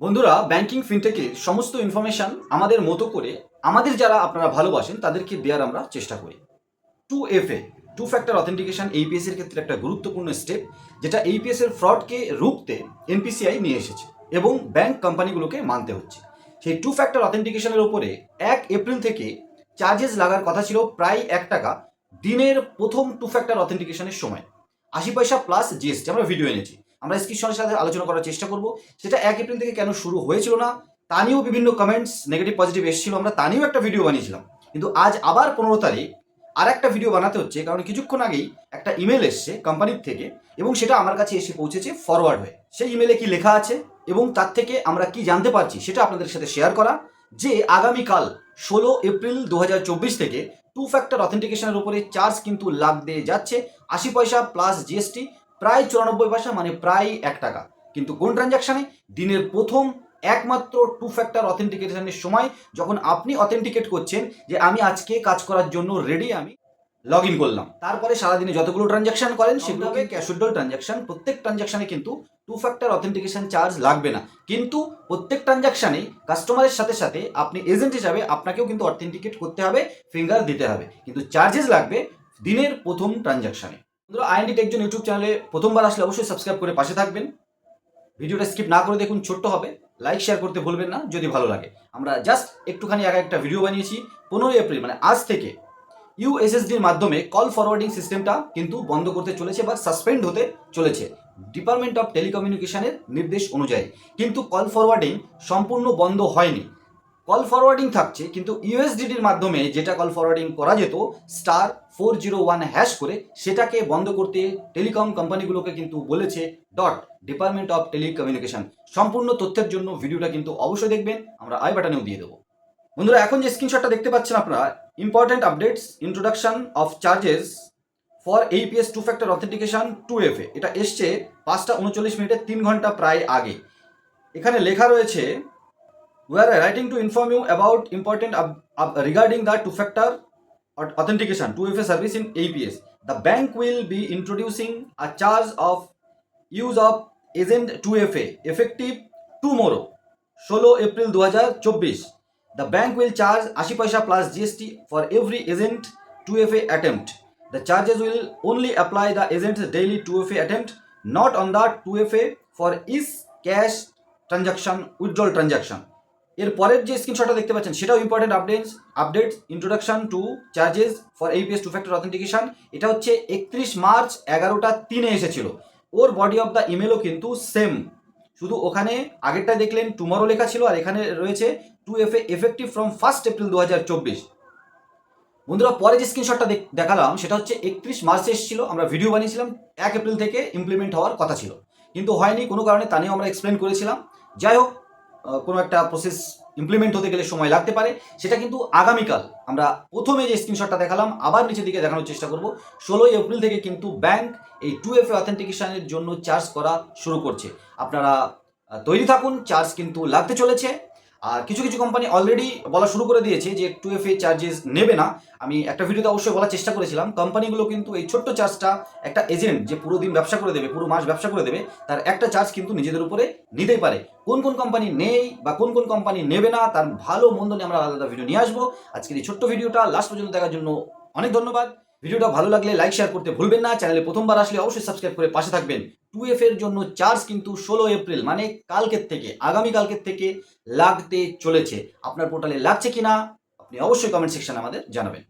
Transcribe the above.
বন্ধুরা ব্যাংকিং ফিনটেকে সমস্ত ইনফরমেশন আমাদের মতো করে আমাদের যারা আপনারা ভালোবাসেন, তাদেরকে দেওয়ার আমরা চেষ্টা করি। Two F A two factor authentication AEPS এর ক্ষেত্রে একটা গুরুত্বপূর্ণ স্টেপ যেটা এইপিএস এর ফ্রডকে রুখতে এনপিসিআই নিয়ে এসেছে এবং ব্যাংক কোম্পানিগুলোকে মানতে হচ্ছে। সেই টু ফ্যাক্টর অথেন্টিকেশনের ওপরে এক এপ্রিল থেকে চার্জেস লাগার কথা ছিল প্রায় এক টাকা দিনের প্রথম টু ফ্যাক্টর অথেন্টিকেশনের সময়। আশি পয়সা প্লাস জিএসটি আমরা ভিডিও এনেছি। আমরা স্ক্রিনশটের সাথে আলোচনা করার চেষ্টা করব। সেটা এক এপ্রিল থেকে কেন শুরু হয়েছিল না, তা নিয়েও বিভিন্ন কমেন্টস নেগেটিভ পজিটিভ এসেছিল। আমরা তা নিয়েও একটা ভিডিও বানিয়েছিলাম। কিন্তু আজ আবার পনেরো তারিখ আর একটা ভিডিও বানাতে হচ্ছে, কারণ কিছুক্ষণ আগেই একটা ইমেল এসছে কোম্পানির থেকে, এবং সেটা আমার কাছে এসে পৌঁছেছে ফরওয়ার্ড হয়ে। সেই ইমেলে কি লেখা আছে, এবং তার থেকে আমরা কি জানতে পারছি, সেটা আপনাদের সাথে শেয়ার করা, যে আগামীকাল ষোলো এপ্রিল দু হাজার চব্বিশ থেকে টু ফ্যাক্টর অথেন্টিকেশনের উপরে চার্জ কিন্তু লাগতে যাচ্ছে। আশি পয়সা প্লাস জিএসটি প্রায় চুরানব্বই পয়সা মানে প্রায় এক টাকা। কিন্তু কোন ট্রানজাকশানে দিনের প্রথম একমাত্র টু ফ্যাক্টর অথেন্টিকেশনের সময় যখন আপনি অথেন্টিকেট করছেন যে আমি আজকে কাজ করার জন্য রেডি আমি লগ ইন করলাম। তারপরে সারাদিনে যতগুলো ট্রানজাকশন করেন সেগুলোকে হবে ক্যাশ উইথড্রল ট্রানজাকশন প্রত্যেক ট্রানজাকশনে কিন্তু টু ফ্যাক্টর অথেন্টিকেশন চার্জ লাগবে না। কিন্তু প্রত্যেক ট্রানজাকশানে কাস্টমারের সাথে সাথে আপনি এজেন্ট হিসাবে আপনাকেও কিন্তু অথেন্টিকেট করতে হবে ফিঙ্গার দিতে হবে। কিন্তু চার্জেস লাগবে দিনের প্রথম ট্রানজাকশানে বন্ধুরা, আইএনডি টেকজন ইউটিউব চ্যানেলে প্রথমবার আসলে অবশ্যই সাবস্ক্রাইব করে পাশে থাকবেন। ভিডিওটা স্কিপ না করে দেখুন, ছোট্ট হবে। লাইক শেয়ার করতে ভুলবেন না, যদি ভালো লাগে। আমরা জাস্ট একটুখানি আগে একটা ভিডিও বানিয়েছি, পনেরোই এপ্রিল মানে আজ থেকে। ইউএসএসডির মাধ্যমে কল ফরওয়ার্ডিং সিস্টেমটা কিন্তু বন্ধ করতে চলেছে বা সাসপেন্ড হতে চলেছে। ডিপার্টমেন্ট অফ টেলিকমিউনিকেশনের নির্দেশ অনুযায়ী। কিন্তু কল ফরওয়ার্ডিং সম্পূর্ণ বন্ধ হয়নি। কল ফরওয়ার্ডিং থাকছে, কিন্তু ইউএসডিডির মাধ্যমে যেটা কল ফরওয়ার্ডিং করা যেত star four zero one hash করে, সেটাকে বন্ধ করতে টেলিকম কোম্পানিগুলোকে কিন্তু বলেছে ডট ডিপার্টমেন্ট অফ টেলিকমিউনিকেশন সম্পূর্ণ তথ্যের জন্য ভিডিওটা কিন্তু অবশ্যই দেখবেন, আমরা আই বাটনেও দিয়ে দেবো। বন্ধুরা, এখন যে স্ক্রিনশটটা দেখতে পাচ্ছেন আপনারা important updates introduction of charges for AEPS two factor authentication two F A এটা এসছে পাঁচটা উনচল্লিশ মিনিটে তিন ঘণ্টা প্রায় আগে। এখানে লেখা রয়েছে we are writing to inform you about important regarding the two factor authentication 2FA service in APS. The bank will be introducing a charge of use of agent 2FA effective tomorrow 16 April 2024. The bank will charge 80 paisa plus GST for every agent 2FA attempt. The charges will only apply the agent's daily 2FA attempt, not on the 2FA for each cash transaction, withdrawal transaction. এর পরের যে স্ক্রিনশটটা দেখতে পাচ্ছেন, সেটাও important updates updates introduction to charges for AEPS two factor authentication এটা হচ্ছে একত্রিশ মার্চ এগারোটা তিনে এসেছিল। ওর বডি অফ দ্য ইমেলও কিন্তু সেম শুধু ওখানে আগেরটা দেখলেন টুমরো লেখা ছিল, আর এখানে রয়েছে two F A effective from first April দু হাজার চব্বিশ। বন্ধুরা, পরে যে স্ক্রিনশটটা দেখালাম, সেটা হচ্ছে একত্রিশ মার্চে এসেছিল। আমরা ভিডিও বানিয়েছিলাম, এক এপ্রিল থেকে ইমপ্লিমেন্ট হওয়ার কথা ছিল। কিন্তু হয়নি, কোনো কারণে তা নিয়েও আমরা এক্সপ্লেন করেছিলাম। যাই হোক কোনো একটা প্রসেস ইমপ্লিমেন্ট হতে গেলে সময় লাগতে পারে। সেটা কিন্তু আগামীকাল আমরা প্রথমে যে স্ক্রিনশটটা দেখালাম, আবার নিচের দিকে দেখানোর চেষ্টা করব। ষোলোই এপ্রিল থেকে কিন্তু ব্যাংক এই টু এফ অথেন্টিকেশনের জন্য চার্জ করা শুরু করছে। আপনারা তৈরি থাকুন চার্জ কিন্তু লাগতে চলেছে। আর কিছু কিছু কোম্পানি অলরেডি বলা শুরু করে দিয়েছে যে টু এফ এ চার্জেস নেবে না। আমি একটা ভিডিওতে অবশ্যই বলার চেষ্টা করেছিলাম। কোম্পানিগুলো কিন্তু এই ছোট্ট চার্জটা একটা এজেন্ট যে পুরো দিন ব্যবসা করে দেবে, পুরো মাস ব্যবসা করে দেবে, তার একটা চার্জ কিন্তু নিজেদের উপরে নিতেই পারে। কোন কোন কোম্পানি নেই বা কোন কোন কোম্পানি নেবে না, তার ভালো মন্দ নিয়ে আমরা আলাদা ভিডিও নিয়ে আসব। আজকের এই ছোট্ট ভিডিওটা লাস্ট পর্যন্ত দেখার জন্য অনেক ধন্যবাদ। ভিডিওটা ভালো লাগলে লাইক শেয়ার করতে ভুলবেন না। চ্যানেলে প্রথমবার আসলে অবশ্যই সাবস্ক্রাইব করে পাশে থাকবেন। টু এফ এর জন্য চার্জ কিন্তু ষোলো এপ্রিল মানে কালকের থেকে, আগামী কালকের থেকে লাগতে চলেছে। আপনার পোর্টালে লাগছে কিনা, আপনি অবশ্যই কমেন্ট সেকশন আমাদের জানাবেন।